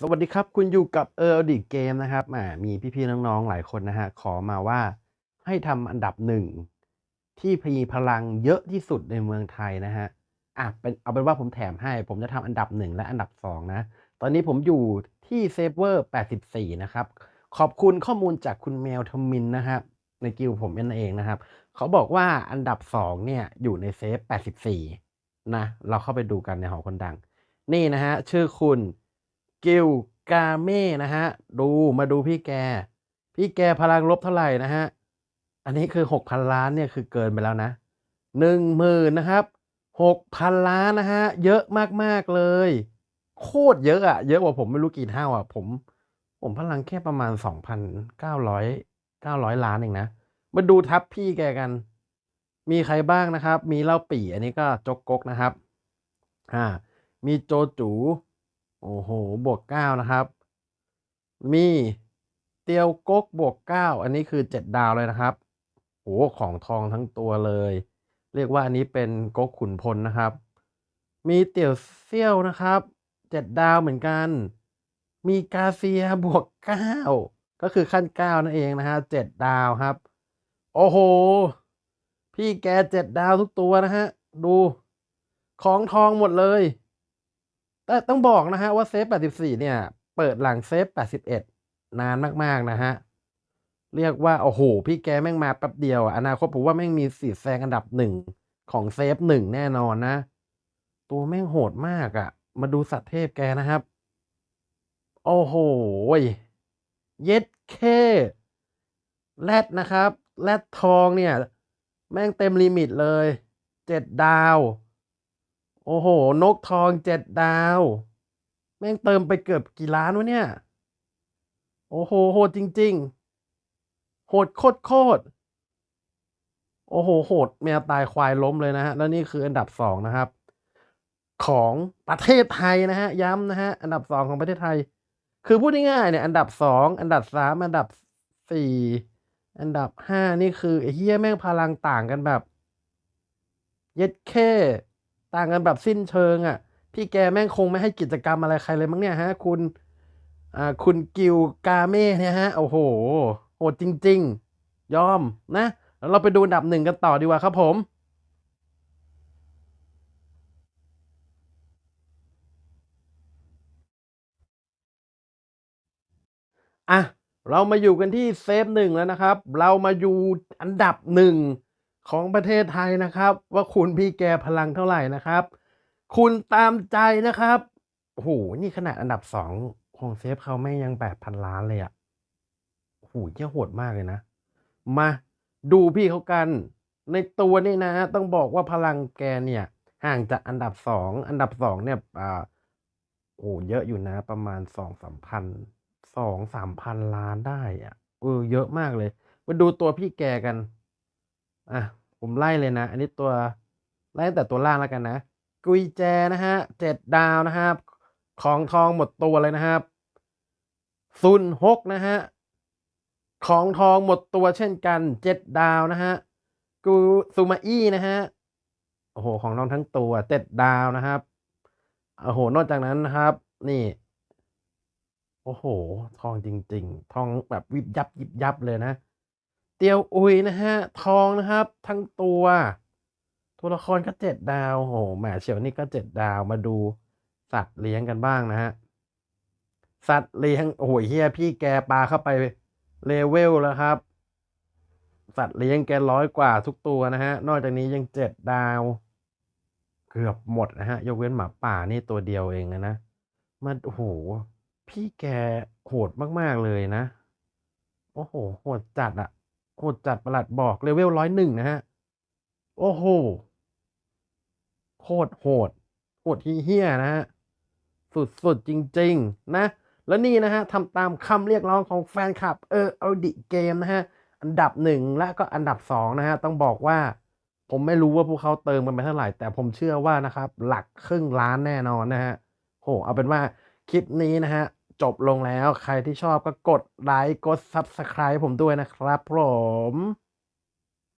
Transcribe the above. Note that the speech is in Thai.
สวัสดีครับ คุณอยู่กับเออดิเกมนะครับมมีพี่ๆน้องๆหลายคนนะฮะขอมาว่าให้ทำอันดับหนึ่งที่มีพลังเยอะที่สุดในเมืองไทยนะฮะอะเป็นเอาเป็นว่าผมแถมให้ ผมจะทำอันดับหนึ่งและอันดับสองนะ ตอนนี้ผมอยู่ที่เซฟเวอร์84 นะครับ ขอบคุณข้อมูลจากคุณแมวทมินนะครับในกิลด์ผมเองนะครับ เขาบอกว่าอันดับสองเนี่ยอยู่ในเซฟ84นะเราเข้าไปดูกันในหอคนดัง นี่นะฮะชื่อคุณ กิลกาเม่นะฮะ ดูมาดูพี่แก พี่แกพลังลบเท่าไหร่นะฮะ อันนี้คือ 6,000 ล้านเนี่ยคือเกินไปแล้วนะ10,000นะครับ 6,000 ล้านนะฮะ เยอะมากๆเลย โคตรเยอะอะเยอะกว่าผมไม่รู้กี่เท่าอะผม ผมพลังแค่ประมาณ 2,900 900 ล้านเองนะ มาดูทัพพี่แกกัน มีใครบ้างนะครับ มีเล่าปี่อันนี้ก็จกกกนะครับอ่ามีโจจู โอ้โฮบวก9นะครับ มีเตียวกกบวก9อันนี้คือ7ดาวเลยนะครับโอ้โฮของทองทั้งตัวเลย เรียกว่าอันนี้เป็นกกขุนพลนะครับ มีเตี่ยวเซี่ยวนะครับ7ดาวเหมือนกัน มีกาเซียบวก9ก็คือขั้น9นั่นเองนะครับ7ดาวครับ โอ้โฮพี่แก7ดาวทุกตัวนะครับดู ของทองหมดเลย แต่ต้องบอกนะครับว่าเซฟ 84 เนี่ย เปิดหลังเซฟ 81 นานมากๆนะครับเรียกว่า โอ้โฮพี่แกแม่งมาแป๊บเดียว อนาคตผมว่าแม่งมีสิทธิ์แซงอันดับ1ของเซฟ1แน่นอนนะ ตัวแม่งโหดมากอะมาดูสัตว์เทพแกนะครับ โอ้โฮเย็ดเข้แรดนะครับ แรดทองเนี่ย แม่งเต็มลิมิตเลย7ดาว โอ้โฮนกทอง7ดดาว แม่งเติมไปเกือบกี่ล้านวะเนี่ย โอ้โฮโหดจริง ๆ โหดโคตรๆโอ้โฮโหดแมวตายควายล้มเลยนะครับแล้วนี่คืออันดับ2นะครับ ของประเทศไทยนะครับย้ำนะครับอันดับ2ของประเทศไทย คือพูดง่ายๆเนี่ย อันดับ2อันดับ3อันดับ4อันดับ5นี่คือไอ้เหี้ยแม่งพลังต่างกันแบบ เย็ดเข้ ต่างกันแบบสิ้นเชิงอะพี่แกแม่งคงไม่ให้กิจกรรมอะไรใครเลยมั้งเนี่ยครับคุณ อ่า คุณกิลกาเม่เนี่ยครับโอ้โฮโหดจริง ๆ ยอมนะแล้วเราไปดูอันดับ1กันต่อดีกว่าครับผมอะเรามาอยู่กันที่เซฟ1แล้วนะครับ เรามาอยู่อันดับ1 ของประเทศไทยนะครับ ว่าคุณพี่แกพลังเท่าไหร่นะครับ คุณตามใจนะครับโอ้โฮนี่ขนาดอันดับ2ของเซฟเขาแม่ยัง8,000ล้านเลยอะโอ้โฮเหี้ยโหดมากเลยนะ มาดูพี่เขากัน ในตัวนี่นะ ต้องบอกว่าพลังแกเนี่ย ห่างจากอันดับ2อันดับ2เนี่ยอ่าโอ้เยอะอยู่นะ ประมาณ2-3พัน2-3พันล้านได้อะเออเยอะมากเลย มาดูตัวพี่แกกัน อะผมไล่เลยนะ อันนี้ตัวไล่ตั้งแต่ตัวล่างแล้วกันนะ กุยแจนะครับ7ดดาวนะครับ ของทองหมดตัวเลยนะครับซุนฮกนะครับของทองหมดตัวเช่นกัน7ดดาวนะครับกูซูมาอี้นะครับโอ้โฮของทองทั้งตัว7ดดาวนะครับโอ้โฮนอกจากนั้นนะครับ นี่ โอ้โฮทองจริง ๆ ทองแบบวิบยับยิบยับเลยนะ เตียวอุยนะครับทองนะครับ ทั้งตัว ตัวละครก็7ดดาวโอ้โฮแหมเฉียวนี่ก็7ดดาวมาดูสัตว์เลี้ยงกันบ้างนะครับสัตว์เลี้ยงโอ้โฮเหี้ยพี่แกปลาเข้าไป level แล้วครับ สัตว์เลี้ยงแก100กว่าทุกตัวนะครับนอกจากนี้ยัง7ดดาว เกือบหมดนะครับยกเว้นหมาป่านี่ตัวเดียวเองนะมันโอ้โฮพี่แกโหดมากๆเลยนะ โอ้โฮโหดจัดอะ โหดจัดประหลัดบอก level 101นะครับโอ้โฮโคตรโหด โหดเหี้ยนะครับสุดๆ จริง ๆ นะ แล้วนี่นะครับทำตามคำเรียกร้องของแฟนคลับ เออเอาดิเกมนะครับอันดับ1และก็อันดับ2นะครับต้องบอกว่า ผมไม่รู้ว่าพวกเขาเติมกันไปเท่าไหร่ แต่ผมเชื่อว่านะครับ หลักครึ่งล้านแน่นอนนะครับโอ้เอาเป็นว่าคลิปนี้นะครับ จบลงแล้ว ใครที่ชอบก็กดไลค์กดซับสไครบ์ผมด้วยนะครับผม